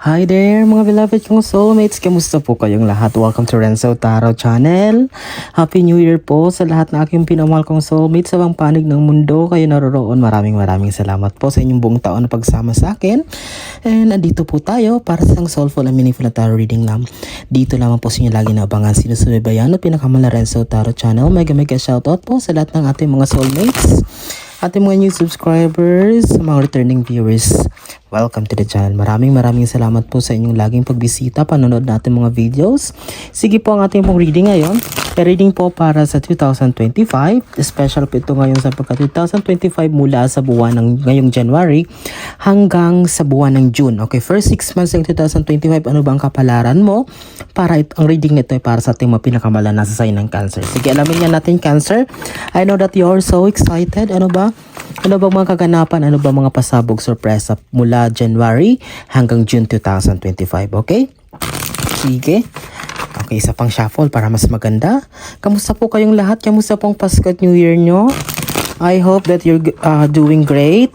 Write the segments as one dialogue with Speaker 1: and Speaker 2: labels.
Speaker 1: Hi there mga beloved kong soulmates! Kamusta po kayong lahat? Welcome to Renzo Taro Channel. Happy New Year po sa lahat ng aking pinamahal kong soulmates sa bang panig ng mundo. Kayo naroroon. Maraming maraming salamat po sa inyong buong taon na pagsama sa akin. And andito po tayo para sa isang soulful and meaningful na tarot reading lang. Dito lamang po sa inyo lagi naabangan sinusubaybayan o pinakamala Renzo Taro Channel. Mega mega shoutout po sa lahat ng ating mga soulmates ating mga new subscribers, sa mga returning viewers. Welcome to the channel. Maraming maraming salamat po sa inyong laging pagbisita, panonood natin mga videos. Sige po ang ating pong reading ngayon. E reading po para sa 2025. Special po ito ngayon sa pagka 2025 mula sa buwan ng ngayong January hanggang sa buwan ng June. Okay, first 6 months ng 2025, ano bang kapalaran mo? Para it, ang reading nito ay para sa ating mga pinakamala na sa sign ng Cancer. Sige, alamin nga natin Cancer. I know that you're so excited. Ano ba? Ano bang mga kaganapan? Ano ba mga pasabog sorpresa mula January hanggang June 2025? Okay? Sige. Okay, isa pang shuffle para mas maganda. Kamusta po kayong lahat? Kamusta pong Pasko at New Year nyo? I hope that you're uh, doing great.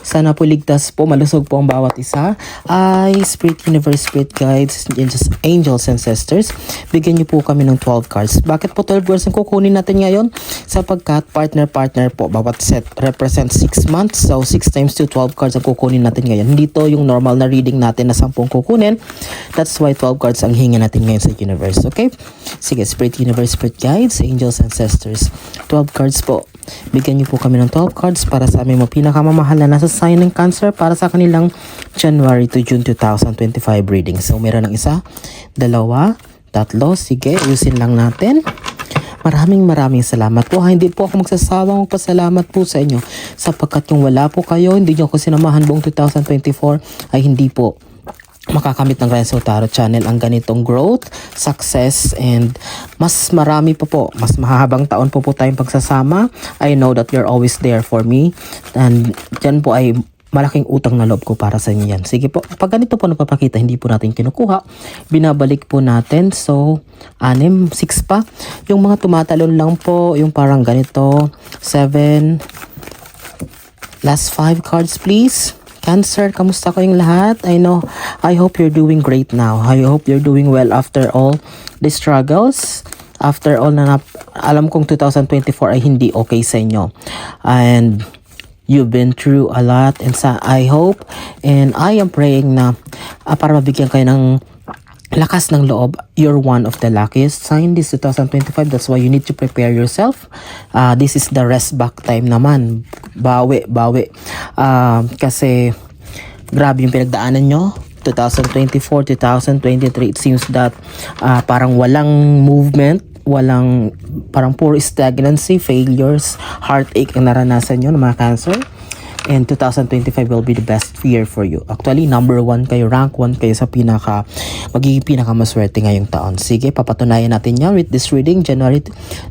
Speaker 1: Sana po ligtas po, malusog po ang bawat isa. Ay, Spirit Universe, Spirit Guides, Angels and Sisters, bigyan niyo po kami ng 12 cards. Bakit po 12 cards ang kukunin natin ngayon? Sapagkat partner-partner po, bawat set represent 6 months. So, 6 times 2, 12 cards ang kukunin natin ngayon. Hindi to yung normal na reading natin na 10 kukunin. That's why 12 cards ang hinga natin ngayon sa universe. Okay? Sige, Spirit Universe, Spirit Guides, Angels and Sisters. 12 cards po. Bigyan niyo po kami ng 12 cards para sa aming mga pinakamamahal na nasa sign ng Cancer para sa kanilang January to June 2025 reading. So, meron ng isa, dalawa, tatlo. Sige, ayusin lang natin. Maraming maraming salamat po. Ha, hindi po ako magsasawang magpasalamat po sa inyo sapagkat yung wala po kayo, hindi nyo ako sinamahan buong 2024 ay hindi po makakamit ng Renzo Tarot Channel ang ganitong growth, success, and mas marami pa po, mas mahahabang taon po po tayong pagsasama. I know that you're always there for me. And dyan po ay malaking utang na loob ko para sa inyo yan. Sige po, pag ganito po napapakita, hindi po natin kinukuha. Binabalik po natin. So, anim, six pa. Yung mga tumatalon lang po, yung parang ganito, seven, last five cards please. Cancer, kamusta kayong lahat? I know, I hope you're doing great now. I hope you're doing well after all the struggles. After all na alam kong 2024 ay hindi okay sa inyo. And you've been through a lot and sa I hope and I am praying na ah, para mabigyan kayo ng lakas ng loob, you're one of the luckiest sign this 2025. That's why you need to prepare yourself. Uh, this is the rest back time naman. Bawi, bawi. Uh, kasi grabe yung pinagdaanan nyo. 2024, 2023, it seems that uh, parang walang movement, walang parang poor stagnancy, failures, heartache ang naranasan nyo ng mga cancer. And 2025 will be the best year for you. Actually, number one kayo, rank one kayo sa pinaka, magiging pinaka maswerte ngayong taon. Sige, papatunayan natin yan with this reading, January,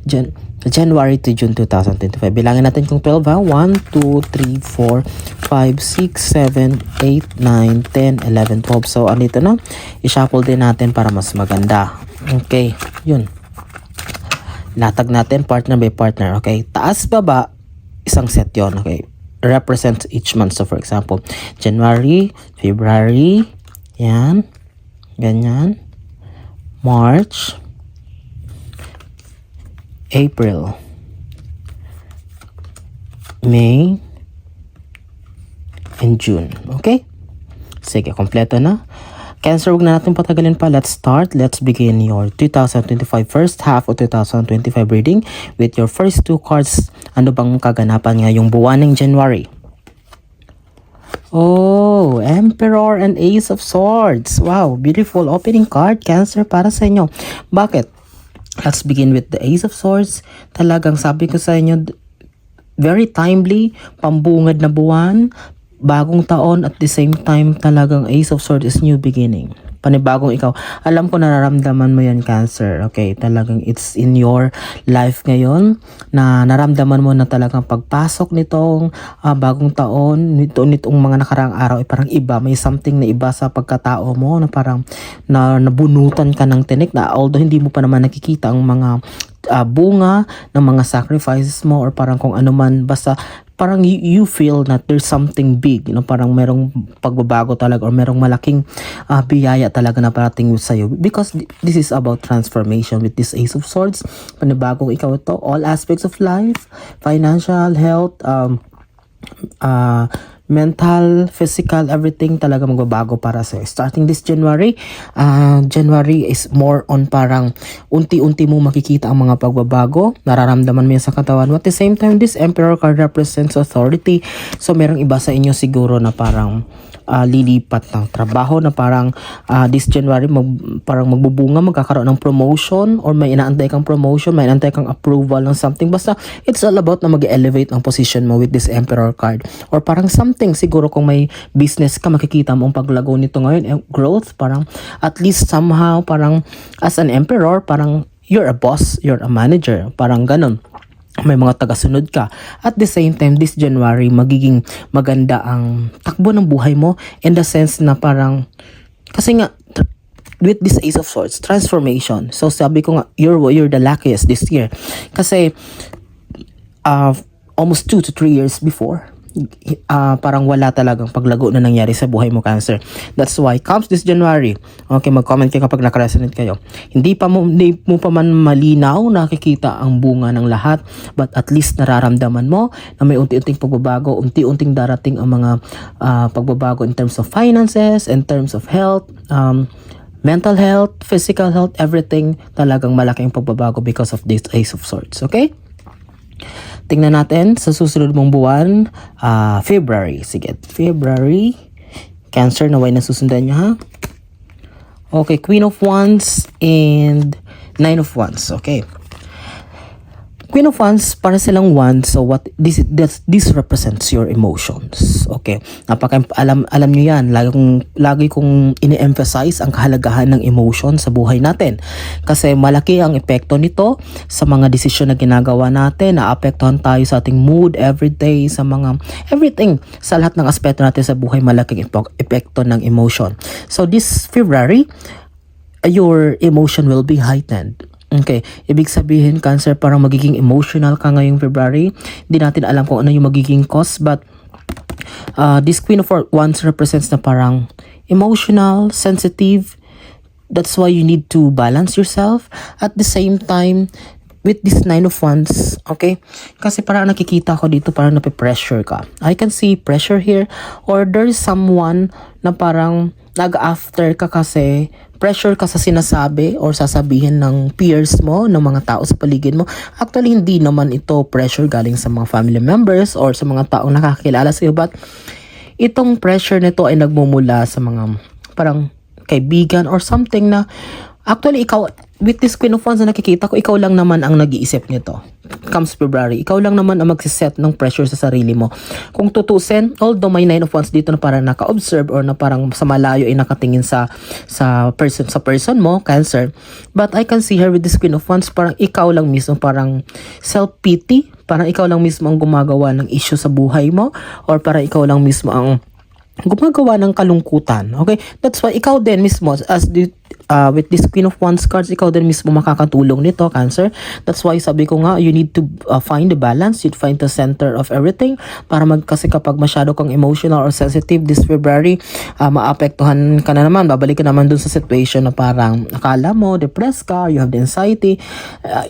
Speaker 1: Jan, January to June 2025. Bilangin natin kung 12 ha. 1, 2, 3, 4, 5, 6, 7, 8, 9, 10, 11, 12. So, andito na. I-shuffle din natin para mas maganda. Okay, yun. Latag natin partner by partner. Okay, taas baba, isang set yon Okay, represents each month. So, for example, January, February, yan, ganyan, March, April, May, and June. Okay? Sige, kompleto na. Cancer, huwag na natin patagalin pa. Let's start. Let's begin your 2025 first half of 2025 reading with your first two cards. Ano bang kaganapan ngayong buwan ng January? Oh, Emperor and Ace of Swords. Wow, beautiful opening card, Cancer, para sa inyo. Bakit? Let's begin with the Ace of Swords. Talagang sabi ko sa inyo, very timely, pambungad na buwan, bagong taon at the same time talagang Ace of Swords is new beginning. Panibagong ikaw. Alam ko nararamdaman mo yan, Cancer. Okay, talagang it's in your life ngayon na naramdaman mo na talagang pagpasok nitong ah, bagong taon, nito, nitong mga nakaraang araw ay parang iba. May something na iba sa pagkatao mo na parang na, nabunutan ka ng tinik na although hindi mo pa naman nakikita ang mga ah, bunga ng mga sacrifices mo or parang kung ano man basta parang you, you feel that there's something big, you know, parang merong pagbabago talaga or merong malaking ah, biyaya talaga na parating sa iyo because th- this is about transformation with this Ace of Swords. Panibagong ikaw ito, all aspects of life, financial, health, um, uh, mental, physical, everything talaga magbabago para sa Starting this January, uh, January is more on parang unti-unti mo makikita ang mga pagbabago, nararamdaman mo yan sa katawan mo. At the same time, this Emperor card represents authority. So, merong iba sa inyo siguro na parang uh, lilipat ng trabaho na parang uh, this January mag, parang magbubunga, magkakaroon ng promotion or may inaantay kang promotion, may inaantay kang approval ng something. Basta it's all about na mag-elevate ang position mo with this Emperor card. Or parang something siguro kung may business ka, makikita mo ang paglago nito ngayon, eh, growth, parang at least somehow parang as an Emperor, parang you're a boss, you're a manager, parang ganun may mga tagasunod ka. At the same time, this January, magiging maganda ang takbo ng buhay mo in the sense na parang, kasi nga, with this Ace of Swords, transformation. So sabi ko nga, you're, you're the luckiest this year. Kasi, uh, almost two to three years before, uh, parang wala talagang paglago na nangyari sa buhay mo, Cancer. That's why, comes this January, okay, mag-comment kayo kapag nakaresonate kayo. Hindi pa mo, hindi mo pa man malinaw nakikita ang bunga ng lahat, but at least nararamdaman mo na may unti-unting pagbabago, unti-unting darating ang mga uh, pagbabago in terms of finances, in terms of health, um, mental health, physical health, everything talagang malaking pagbabago because of this Ace of Swords, okay? Tingnan natin sa susunod mong buwan, ah, February. Sige, February. Cancer, naway na susundan nyo ha. Okay, Queen of Wands and Nine of Wands. Okay. Queen of Wands, para silang wands, so what this this, this represents your emotions. Okay. Napaka alam alam niyo 'yan. Lagi kong lagi kong ini-emphasize ang kahalagahan ng emotion sa buhay natin. Kasi malaki ang epekto nito sa mga desisyon na ginagawa natin, naapektuhan tayo sa ating mood every day, sa mga everything, sa lahat ng aspeto natin sa buhay, malaking epek- epekto ng emotion. So this February, your emotion will be heightened. Okay, ibig sabihin cancer parang magiging emotional ka ngayong February. Hindi natin alam kung ano yung magiging cause but uh, this Queen of Wands represents na parang emotional, sensitive. That's why you need to balance yourself. At the same time, with this Nine of Wands, okay? Kasi parang nakikita ko dito parang nape-pressure ka. I can see pressure here or there is someone na parang nag-after ka kasi pressure ka sa sinasabi or sasabihin ng peers mo, ng mga tao sa paligid mo. Actually, hindi naman ito pressure galing sa mga family members or sa mga taong nakakilala sa iyo. But itong pressure nito ay nagmumula sa mga parang kaibigan or something na actually ikaw with this Queen of Wands na nakikita ko, ikaw lang naman ang nag-iisip nito. Comes February, ikaw lang naman ang magsiset ng pressure sa sarili mo. Kung tutusin, although may Nine of Wands dito na parang naka-observe or na parang sa malayo ay nakatingin sa sa person sa person mo, Cancer. But I can see her with this Queen of Wands, parang ikaw lang mismo, parang self-pity, parang ikaw lang mismo ang gumagawa ng issue sa buhay mo or parang ikaw lang mismo ang gumagawa ng kalungkutan. Okay? That's why ikaw din mismo as the uh, with this Queen of Wands cards, ikaw din mismo makakatulong nito, Cancer. That's why sabi ko nga, you need to uh, find the balance, you find the center of everything para mag kasi kapag masyado kang emotional or sensitive this February, uh, maapektuhan ka na naman, babalik ka naman dun sa situation na parang akala mo, depressed ka, you have the anxiety, uh,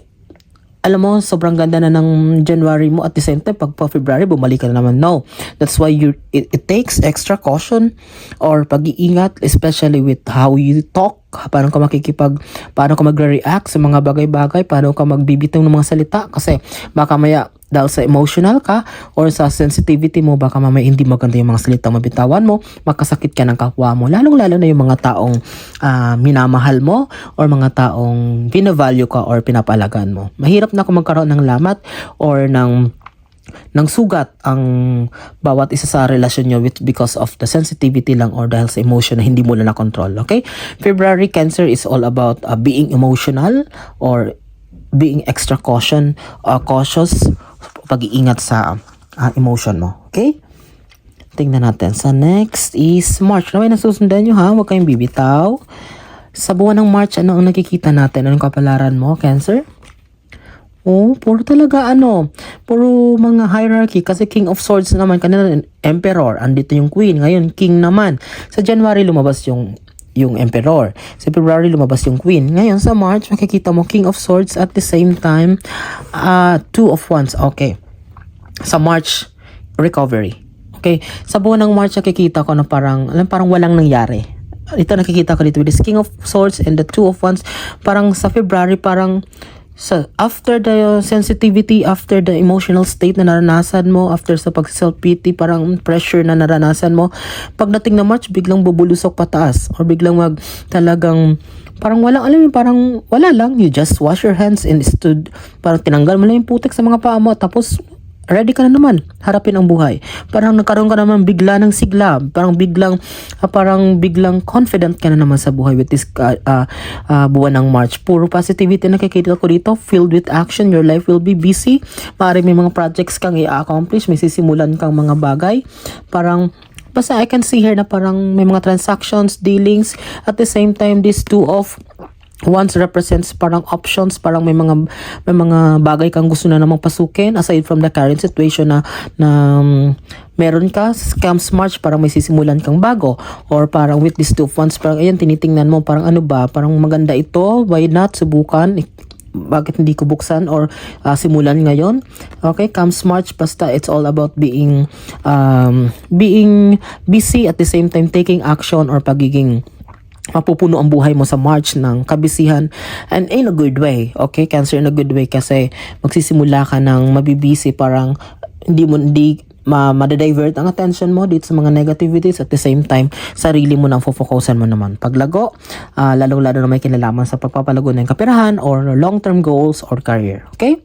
Speaker 1: alam mo, sobrang ganda na ng January mo at the same time, pag pa February, bumalik ka na naman. No. That's why you it, it takes extra caution or pag-iingat, especially with how you talk, paano ka makikipag, paano ka magre-react sa mga bagay-bagay, paano ka magbibitaw ng mga salita. Kasi baka maya, dahil sa emotional ka or sa sensitivity mo, baka mamaya hindi maganda yung mga salita mabitawan mo, makasakit ka ng kapwa mo. Lalong-lalo na yung mga taong ah, minamahal mo or mga taong pinavalue ka or pinapalagan mo. Mahirap na kung magkaroon ng lamat or ng ng sugat ang bawat isa sa relasyon nyo with because of the sensitivity lang or dahil sa emotion na hindi mo na na-control. Okay? February Cancer is all about uh, being emotional or being extra caution, uh, cautious, pag-iingat sa uh, emotion mo. Okay? Tingnan natin. Sa next is March. Naway nasusundan nyo ha. Huwag kayong bibitaw. Sa buwan ng March, ano ang nakikita natin? Anong kapalaran mo, Cancer? Oh, puro talaga ano, puro mga hierarchy kasi King of Swords naman kanina Emperor, andito yung Queen, ngayon King naman. Sa January lumabas yung yung Emperor. Sa February lumabas yung Queen. Ngayon sa March makikita mo King of Swords at the same time uh, Two of Wands. Okay. Sa March recovery. Okay, sa buwan ng March nakikita ko na parang alam parang walang nangyari. Ito nakikita ko dito with this King of Swords and the Two of Wands. Parang sa February parang sa after the sensitivity, after the emotional state na naranasan mo, after sa pag self-pity, parang pressure na naranasan mo, pagdating na March, biglang bubulusok pataas or biglang mag talagang parang walang alam mo, parang wala lang, you just wash your hands and stood, parang tinanggal mo lang yung putik sa mga paa mo, tapos ready ka na naman harapin ang buhay. Parang nagkaroon ka naman bigla ng sigla, parang biglang ah, parang biglang confident ka na naman sa buhay with this uh, uh, uh, buwan ng March. Puro positivity na nakikita ko dito, filled with action, your life will be busy. Maaari may mga projects kang i-accomplish, may sisimulan kang mga bagay. Parang Basta I can see here na parang may mga transactions, dealings, at the same time, this two of Once represents parang options, parang may mga may mga bagay kang gusto na namang pasukin aside from the current situation na na um, meron ka scams March parang may sisimulan kang bago or parang with these two funds parang ayan tinitingnan mo parang ano ba parang maganda ito why not subukan bakit hindi ko buksan or uh, simulan ngayon? Okay comes March basta it's all about being um, being busy at the same time taking action or pagiging mapupuno ang buhay mo sa March ng kabisihan. And in a good way okay? Cancer in a good way kasi magsisimula ka ng mabibisi parang hindi mo hindi ma madadivert ang attention mo dito sa mga negativities at the same time sarili mo nang focusan mo naman paglago. Uh, lalong lalo na may kinalaman sa pagpapalago ng kapirahan or long term goals or career okay?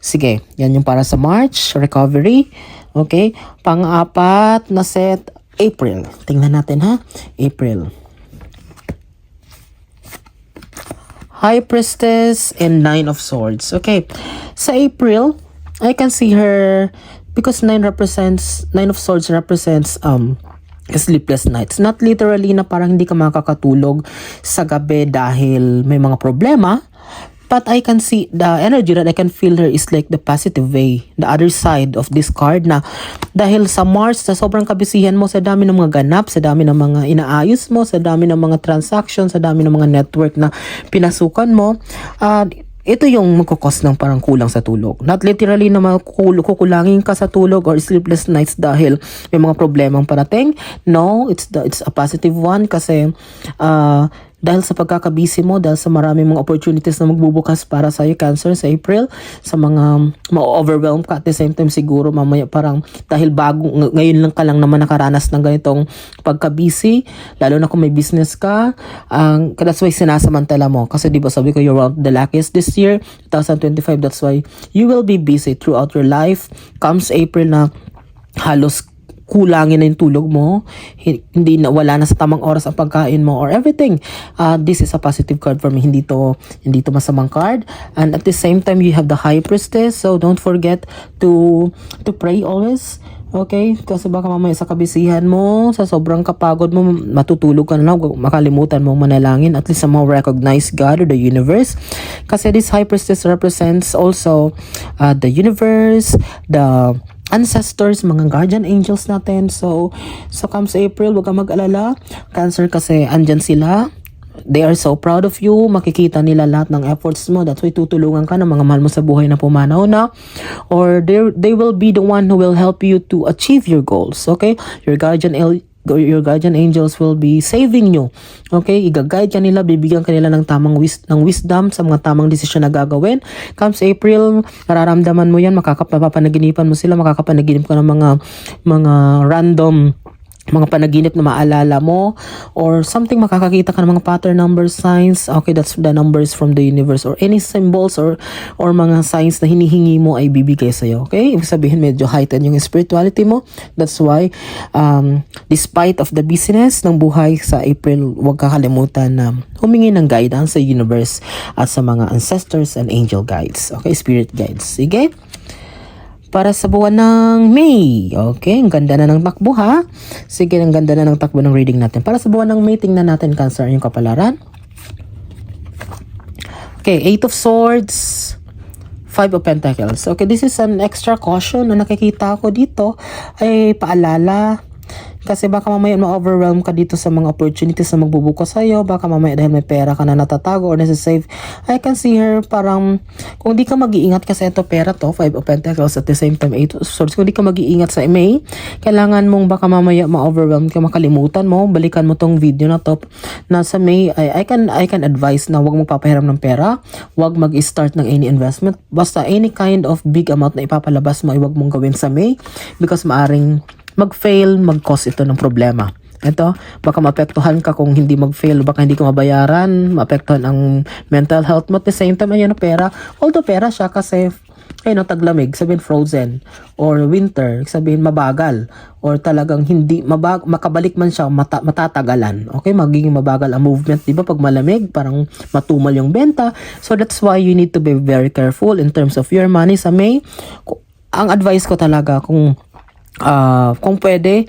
Speaker 1: Sige yan yung para sa March recovery okay? Pang-apat na set April. Tingnan natin ha? April High Priestess and Nine of Swords. Okay. Sa April, I can see her because nine represents nine of swords represents um sleepless nights. Not literally na parang hindi ka makakatulog sa gabi dahil may mga problema, But I can see the energy that I can feel her is like the positive way. The other side of this card na dahil sa Mars, sa sobrang kabisihan mo, sa dami ng mga ganap, sa dami ng mga inaayos mo, sa dami ng mga transactions, sa dami ng mga network na pinasukan mo, uh, ito yung magkukos ng parang kulang sa tulog. Not literally na kukulangin ka sa tulog or sleepless nights dahil may mga problemang parating. No, it's the, it's a positive one kasi uh, dahil sa pagkakabisi mo, dahil sa maraming mga opportunities na magbubukas para sa iyo, Cancer, sa April, sa mga ma-overwhelm ka at the same time siguro mamaya parang dahil bago, ngayon lang ka lang naman nakaranas ng ganitong pagkabisi, lalo na kung may business ka, ang um, that's why sinasamantala mo. Kasi di ba sabi ko, you're the luckiest this year, 2025, that's why you will be busy throughout your life. Comes April na halos kulangin na yung tulog mo, hindi na wala na sa tamang oras ang pagkain mo or everything. Uh, this is a positive card for me. Hindi to hindi to masamang card. And at the same time you have the high priestess. So don't forget to to pray always. Okay? Kasi baka mamaya sa kabisihan mo, sa sobrang kapagod mo, matutulog ka na lang, makalimutan mo manalangin. At least somehow recognize God or the universe. Kasi this high priestess represents also uh, the universe, the ancestors, mga guardian angels natin. So, so comes April, wag kang mag-alala. Cancer kasi andyan sila. They are so proud of you. Makikita nila lahat ng efforts mo. That's why tutulungan ka ng mga mahal mo sa buhay na pumanaw na. Or they, they will be the one who will help you to achieve your goals. Okay? Your guardian your guardian angels will be saving you. Okay? Iga-guide ka nila, bibigyan ka nila ng tamang wis ng wisdom sa mga tamang desisyon na gagawin. Comes April, nararamdaman mo yan, makakapapanaginipan mo sila, makakapanaginip ka ng mga mga random mga panaginip na maalala mo or something makakakita ka ng mga pattern number signs. Okay that's the numbers from the universe or any symbols or or mga signs na hinihingi mo ay bibigay sa'yo. Okay? Ibig sabihin medyo heighten yung spirituality mo. That's why um, despite of the busyness ng buhay sa April huwag kakalimutan na humingi ng guidance sa universe at sa mga ancestors and angel guides. Okay? Spirit guides. Sige para sa buwan ng May. Okay, ang ganda na ng takbo ha. Sige, ang ganda na ng takbo ng reading natin. Para sa buwan ng May, tingnan natin Cancer yung kapalaran. Okay, Eight of Swords, Five of Pentacles. Okay, this is an extra caution na nakikita ko dito ay paalala kasi baka mamaya ma-overwhelm ka dito sa mga opportunities na magbubuko sa'yo. Baka mamaya dahil may pera ka na natatago or nasa-save. I can see her parang kung di ka mag-iingat kasi ito pera to, Five of Pentacles at the same time Eight of Swords. Kung di ka mag-iingat sa May, kailangan mong baka mamaya ma-overwhelm ka, makalimutan mo, balikan mo tong video na to na sa May, I, I can I can advise na huwag mong papahiram ng pera, huwag mag-start ng any investment. Basta any kind of big amount na ipapalabas mo, huwag mong gawin sa May because maaring mag-fail, mag-cause ito ng problema. Ito, baka maapektuhan ka kung hindi mag-fail, baka hindi ka mabayaran, maapektuhan ang mental health mo. At the same time, ayan, pera. Although pera siya kasi, ayun, taglamig, sabihin frozen, or winter, sabihin mabagal, or talagang hindi, mabag, makabalik man siya, mata, matatagalan. Okay, magiging mabagal ang movement, di ba? Pag malamig, parang matumal yung benta. So, that's why you need to be very careful in terms of your money sa May. Ang advice ko talaga, kung Ah, kung pwede,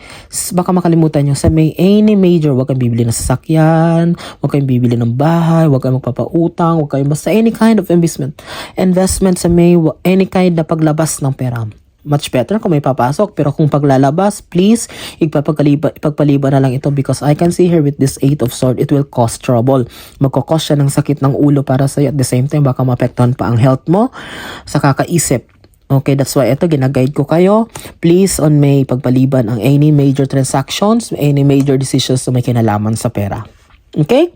Speaker 1: baka makalimutan nyo, sa may any major, huwag kayong bibili ng sasakyan, huwag kayong bibili ng bahay, huwag kayong magpapautang, huwag kayong basta any kind of investment. Investment sa may any kind na paglabas ng pera. Much better kung may papasok, pero kung paglalabas, please, ipapagkaliba, ipagpaliba na lang ito because I can see here with this eight of sword, it will cause trouble. Magkakos siya ng sakit ng ulo para sa'yo at the same time, baka maapektuhan pa ang health mo sa kakaisip. Okay, that's why ito, ginaguide ko kayo. Please, on may pagpaliban ang any major transactions, any major decisions na may kinalaman sa pera. Okay?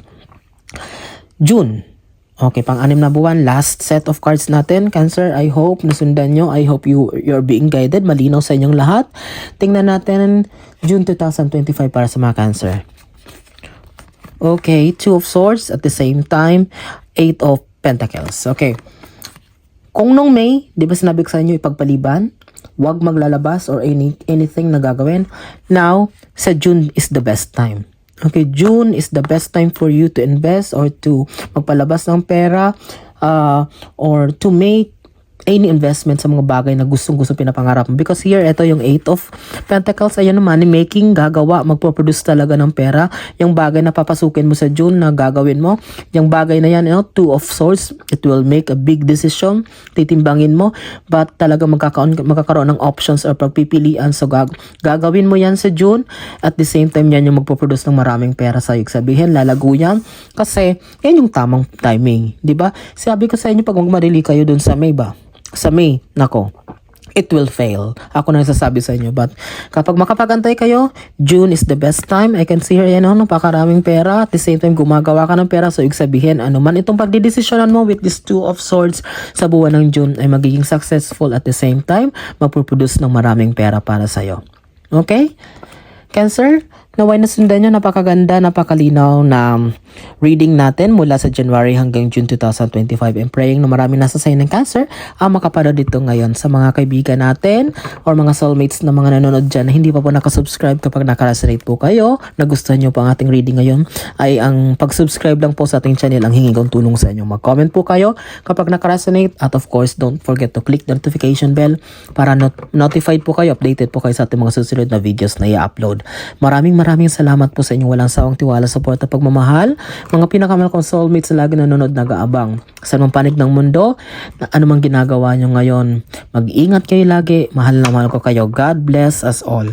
Speaker 1: June. Okay, pang-anim na buwan, last set of cards natin. Cancer, I hope nasundan nyo. I hope you, you're being guided. Malinaw sa inyong lahat. Tingnan natin June 2025 para sa mga Cancer. Okay, Two of Swords at the same time, Eight of Pentacles. Okay. Kung nung May, di ba sinabi ko sa inyo ipagpaliban, huwag maglalabas or any, anything na gagawin. Now, sa June is the best time. Okay, June is the best time for you to invest or to magpalabas ng pera uh, or to make any investment sa mga bagay na gustong gusto pinapangarap mo. Because here, ito yung Eight of Pentacles, ayan money making, gagawa, magpo-produce talaga ng pera. Yung bagay na papasukin mo sa June na gagawin mo, yung bagay na yan, you know, Two of Swords, it will make a big decision, titimbangin mo, but talaga magkakaroon, magkakaroon ng options or pagpipilian. So, gag gagawin mo yan sa June, at the same time, yan yung magpo-produce ng maraming pera sa iyo. Sabihin, lalago yan, kasi yan yung tamang timing, ba? Sabi ko sa inyo, pag magmadali kayo dun sa May ba? Sa May, nako, it will fail. Ako na nagsasabi sa inyo. But kapag makapagantay kayo, June is the best time. I can see here, yan o, napakaraming pera. At the same time, gumagawa ka ng pera. So, ibig sabihin, ano man itong pagdidesisyonan mo with this two of swords sa buwan ng June ay magiging successful at the same time, magpuproduce ng maraming pera para sa'yo. Okay? Cancer, naway nasundan nyo, napakaganda, napakalinaw na reading natin mula sa January hanggang June 2025 and praying na marami nasa sign ng Cancer ang makapanood dito ngayon sa mga kaibigan natin or mga soulmates na mga nanonood dyan na hindi pa po nakasubscribe kapag nakaresonate po kayo, nagustuhan nyo po ang ating reading ngayon ay ang pag-subscribe lang po sa ating channel ang hingi kong tulong sa inyo. Mag-comment po kayo kapag nakaresonate at of course don't forget to click the notification bell para not- notified po kayo, updated po kayo sa ating mga susunod na videos na i-upload. Maraming maraming salamat po sa inyong walang sawang tiwala, support at pagmamahal. Mga pinakamahal kong soulmates na lagi nanonood nag-aabang. Sa anong panig ng mundo, na anumang ginagawa nyo ngayon, mag-ingat kayo lagi. Mahal na mahal ko kayo. God bless us all.